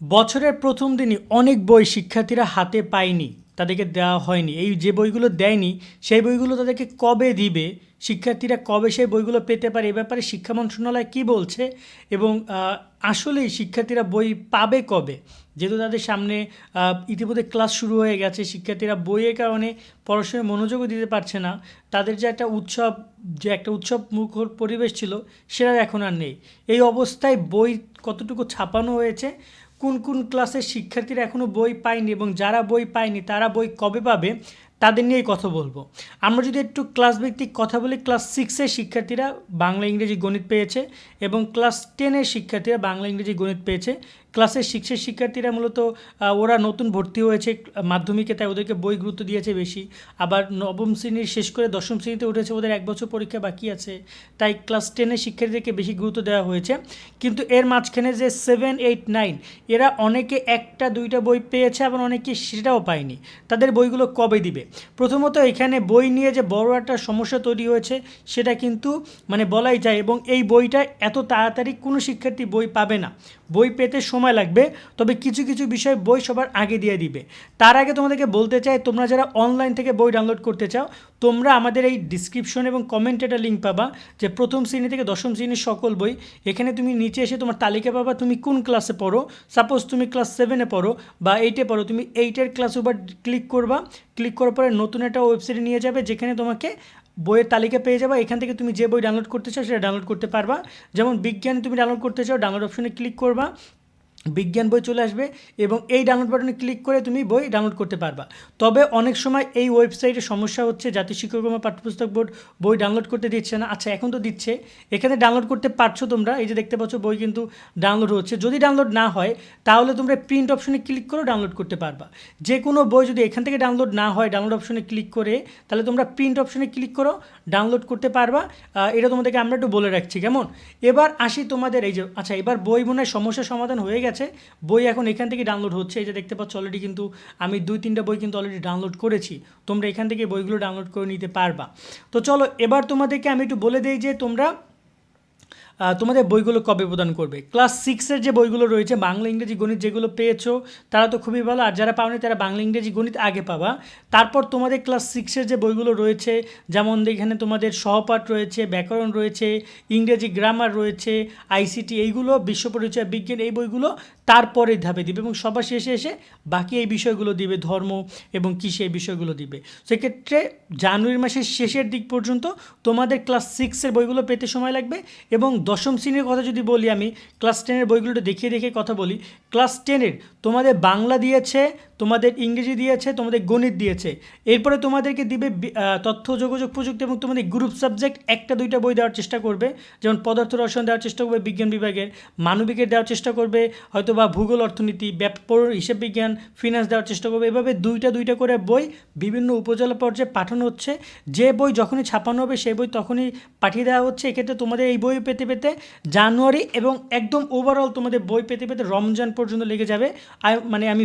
বছরের প্রথম দিনই অনেক বই শিক্ষার্থীরা হাতে পায়নি, তাদেরকে দেওয়া হয়নি। এই যে বইগুলো দেয়নি, সেই বইগুলো তাদেরকে কবে দিবে? শিক্ষার্থীরা কবে সেই বইগুলো পেতে পারে? এ ব্যাপারে শিক্ষা মন্ত্রণালয় কী বলছে? এবং আসলেই শিক্ষার্থীরা বই পাবে কবে? যেহেতু তাদের সামনে ইতিমধ্যে ক্লাস শুরু হয়ে গেছে, শিক্ষার্থীরা বইয়ের কারণে পড়াশোনায় মনোযোগও দিতে পারছে না। তাদের যে একটা উৎসব, যে একটা উৎসব মুখর পরিবেশ ছিল সেটা এখন আর নেই। এই অবস্থায় বই কতটুকু ছাপানো হয়েছে কোন কোন ক্লাসের শিক্ষার্থীরা এখনও বই পায়নি এবং যারা বই পায়নি, তারা বই কবে পাবে, তাদের নিয়েই কথা বলব। আমরা যদি একটু ক্লাস ভিত্তিক কথা বলি, ক্লাস সিক্সের শিক্ষার্থীরা বাংলা, ইংরেজি গণিত পেয়েছে এবং ক্লাস টেনের শিক্ষার্থীরা বাংলা, ইংরেজি গণিত পেয়েছে। ক্লাসের সিক্সের শিক্ষার্থীরা মূলত ওরা নতুন ভর্তি হয়েছে মাধ্যমিকে, তাই ওদেরকে বই গুরুত্ব দিয়েছে বেশি। আবার নবম শ্রেণির শেষ করে দশম শ্রেণীতে উঠেছে ওদের এক বছর পরীক্ষা বাকি আছে, তাই ক্লাস টেনের শিক্ষার্থীদেরকে বেশি গুরুত্ব দেওয়া হয়েছে। কিন্তু এর মাঝখানে যে সেভেন, এইট, নাইন, এরা অনেকে একটা, দুইটা বই পেয়েছে, আবার অনেকে সেটাও পায়নি। তাদের বইগুলো কবে দিবে? প্রথমত এখানে বই নিয়ে যে বড় একটা সমস্যা তৈরি হয়েছে, সেটা কিন্তু মানে বলাই যায় এবং এই বইটা এত তাড়াতাড়ি কোনো শিক্ষার্থী বই পাবে না। বই পেতে সময় লাগবে, তবে কিছু কিছু বিষয় বই সবার আগে দিয়ে দিবে। তার আগে তোমাদেরকে বলতে চাই, তোমরা যারা অনলাইন থেকে বই ডাউনলোড করতে চাও, তোমরা আমাদের এই ডিসক্রিপশন এবং কমেন্টে একটা লিঙ্ক পাবা যে প্রথম শ্রেণি থেকে দশম শ্রেণির সকল বই, এখানে তুমি নিচে এসে তোমার তালিকা পাবা, তুমি কোন ক্লাসে পড়ো। সাপোজ তুমি ক্লাস সেভেনে পড়ো বা এইটে পড়ো, তুমি এইটের ক্লাস উপর ক্লিক করবা। ক্লিক করার পরে নতুন একটা ওয়েবসাইটে নিয়ে যাবে, যেখানে তোমাকে বইয়ের তালিকা পেয়ে যাবে। এখান থেকে তুমি যে বই ডাউনলোড করতে চাও, সেটা ডাউনলোড করতে পারবা। যেমন বিজ্ঞান তুমি ডাউনলোড করতে চাও ডাউনলোড অপশনে ক্লিক করবা। বিজ্ঞান বই চলে আসবে এবং এই ডাউনলোড বাটনে ক্লিক করে তুমি বই ডাউনলোড করতে পারবা। তবে অনেক সময় এই ওয়েবসাইটে সমস্যা হচ্ছে, জাতীয় শিক্ষাক্রম পাঠ্যপুস্তক বোর্ড বই ডাউনলোড করতে দিচ্ছে না। আচ্ছা এখন তো দিচ্ছে। এখানে ডাউনলোড করতে পারছ তোমরা, এই যে দেখতে পাচ্ছ বই কিন্তু ডাউনলোড হচ্ছে। যদি ডাউনলোড না হয়, তাহলে তোমরা প্রিন্ট অপশনে ক্লিক করে ডাউনলোড করতে পারবা। যে কোনো বই যদি এখান থেকে ডাউনলোড না হয় ডাউনলোড অপশনে ক্লিক করে, তাহলে তোমরা প্রিন্ট অপশনে ক্লিক করো ডাউনলোড করতে পারবা। এটা তোমাদেরকে আমরা একটু বলে রাখছি, কেমন? এবার আসি তোমাদের, এই যে আচ্ছা এবার বই মনে সমস্যার সমাধান হয়ে গেছে। বই এখন এখান থেকে ডাউনলোড হচ্ছে। এই যে দেখতে পাচ্ছ অলরেডি কিন্তু আমি দুই, তিনটা বই কিন্তু অলরেডি ডাউনলোড করেছি। তোমরা এখান থেকে বইগুলো ডাউনলোড করে নিতে পারবা। তো চলো, এবার তোমাদেরকে আমি একটু বলে দিই যে তোমরা তোমাদের বইগুলো কবে প্রদান করবে? ক্লাস সিক্সের যে বইগুলো রয়েছে, বাংলা, ইংরেজি, গণিত যেগুলো পেয়েছ, তারা তো খুবই ভালো। আর যারা পাওনি, তারা বাংলা, ইংরেজি, গণিত আগে পাবা। তারপর তোমাদের ক্লাস সিক্সের যে বইগুলো রয়েছে, যেমন এখানে তোমাদের সহপাঠ রয়েছে, ব্যাকরণ রয়েছে, ইংরেজি গ্রামার রয়েছে আইসিটি এইগুলো বিশ্ব পরিচয় বিজ্ঞান, এই বইগুলো তারপরে ধাপে দিবে এবং সবার শেষে এসে বাকি এই বিষয়গুলো দিবে, ধর্ম এবং কৃষি এই বিষয়গুলো দিবে। সেক্ষেত্রে জানুয়ারি মাসের শেষের দিক পর্যন্ত তোমাদের ক্লাস সিক্সের বইগুলো পেতে সময় লাগবে এবং দশম শ্রেণির কথা যদি বলি আমি ক্লাস টেনের বইগুলোটা দেখিয়ে দেখিয়ে কথা বলি ক্লাস টেনের তোমাদের বাংলা দিয়েছে, তোমাদের ইংরেজি দিয়েছে, তোমাদের গণিত দিয়েছে। এরপরে তোমাদেরকে দিবে তথ্য, যোগাযোগ, প্রযুক্তি এবং তোমাদের গ্রুপ সাবজেক্ট একটা দুইটা বই দেওয়ার চেষ্টা করবে। যেমন পদার্থ রসায়ন দেওয়ার চেষ্টা করবে বিজ্ঞান বিভাগের, মানবিকের দেওয়ার চেষ্টা করবে হয়তো বা ভূগোল, অর্থনীতি, ব্যাপক হিসেব বিজ্ঞান ফিনান্স দেওয়ার চেষ্টা করবে। এভাবে দুইটা দুইটা করে বই বিভিন্ন উপজেলা পর্যায়ে পাঠানো হচ্ছে। যে বই যখনই ছাপানো হবে সেই বই তখনই পাঠিয়ে দেওয়া হচ্ছে। এক্ষেত্রে তোমাদের এই বই পেতে পেতে জানুয়ারি এবং একদম ওভারঅল তোমাদের বই পেতে পেতে রমজান পর্যন্ত লেগে যাবে। মানে আমি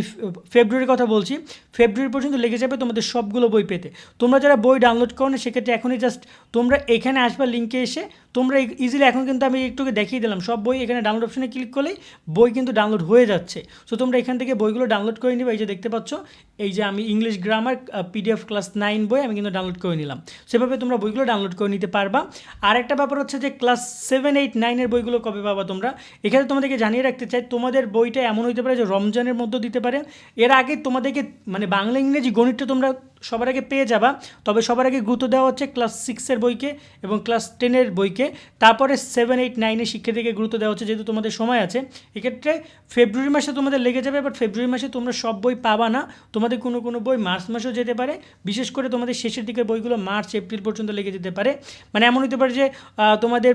ফেব্রুয়ারির কথা বলছি, ফেব্রুয়ারি পর্যন্ত লেগে যাবে তোমাদের সবগুলো বই পেতে। তোমরা যারা বই ডাউনলোড করো না সেক্ষেত্রে এখনই জাস্ট তোমরা এখানে আসবা লিঙ্কে এসে তোমরা ইজিলি এখন কিন্তু আমি একটুকে দেখিয়ে দিলাম। সব বই এখানে ডাউনলোড অপশনে ক্লিক করলেই বই কিন্তু ডাউনলোড হয়ে যাচ্ছে। সো তোমরা এখান থেকে বইগুলো ডাউনলোড করে নিবে। এই যে দেখতে পাচ্ছ, এই যে আমি English grammar PDF class nine বই আমি কিন্তু ডাউনলোড করে নিলাম। সেভাবে তোমরা বইগুলো ডাউনলোড করে নিতে পারবা। আর একটা ব্যাপার হচ্ছে যে ক্লাস সেভেন এইট নাইনের বইগুলো কবে পাবা তোমরা? এখানে তোমাদেরকে জানিয়ে রাখতে চাই, তোমাদের বইটা এমন হতে পারে যে রমজানের মধ্যে দিতে পারে। এর আগে তোমাদেরকে মানে বাংলা, ইংরেজি গণিতটা তোমরা সবার আগে পেয়ে যাবা। তবে সবার আগে গুরুত্ব দেওয়া হচ্ছে ক্লাস সিক্সের বইকে এবং ক্লাস টেনের বইকে। তারপরে সেভেন এইট নাইনের শিক্ষার্থীকে গুরুত্ব দেওয়া হচ্ছে যেহেতু তোমাদের সময় আছে। এক্ষেত্রে ফেব্রুয়ারি মাসে তোমাদের লেগে যাবে বাট ফেব্রুয়ারি মাসে তোমরা সব বই পাবা না। তোমাদের কোনো কোনো বই মার্চ মাসেও যেতে পারে। বিশেষ করে তোমাদের শেষের দিকের বইগুলো মার্চ এপ্রিল পর্যন্ত লেগে যেতে পারে। মানে এমন হতে পারে যে তোমাদের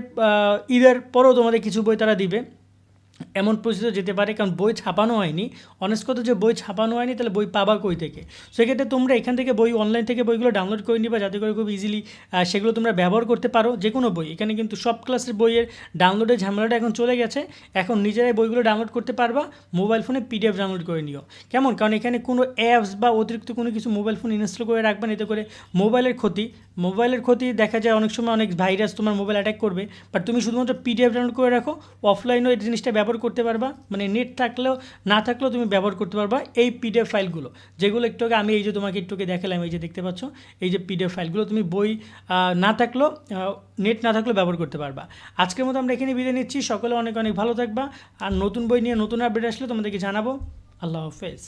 ঈদের পরেও তোমাদের কিছু বই তারা দিবে। এমন পরিস্থিতি যেতে পারে, কারণ বই ছাপানো হয়নি। অনেস্ট কথা যে বই ছাপানো হয়নি, তাহলে বই পাবা কই থেকে? সেক্ষেত্রে তোমরা এখান থেকে বই অনলাইন থেকে বইগুলো ডাউনলোড করে নিবা, যাতে করে খুব ইজিলি সেগুলো তোমরা ব্যবহার করতে পারো যে কোনো বই। এখানে কিন্তু সব ক্লাসের বইয়ের ডাউনলোডের ঝামেলাটা এখন চলে গেছে। এখন নিজেরাই বইগুলো ডাউনলোড করতে পারবা মোবাইল ফোনে পিডিএফ ডাউনলোড করে নিও। কেমন? কারণ এখানে কোনো অ্যাপস বা অতিরিক্ত কোনো কিছু মোবাইল ফোন ইনস্টল করে রাখবেন এতে করে মোবাইলের ক্ষতি। মোবাইলের ক্ষতি দেখা যায় অনেক সময় অনেক ভাইরাস তোমার মোবাইল অ্যাটাক করবে বাট তুমি শুধুমাত্র পিডিএফ ডাউনলোড করে রাখো অফলাইনেও এই জিনিসটা ব্যবহার করতে পারবা মানে নেট থাকলেও, না থাকলেও তুমি ব্যবহার করতে পারবা এই পিডিএফ ফাইলগুলো যেগুলো একটু আগে আমি এই যে তোমাকে একটু দেখালাম, এই যে দেখতে পাচ্ছ, এই যে পিডিএফ ফাইলগুলো তুমি বই না থাকলেও নেট না থাকলেও ব্যবহার করতে পারবা। আজকের মতো আমরা এখানে বিদায় নিচ্ছি, সকলে অনেক অনেক ভালো থাকবা, আর নতুন বই নিয়ে নতুন আপডেট আসলে তোমাদেরকে জানাব। আল্লাহ হাফেজ।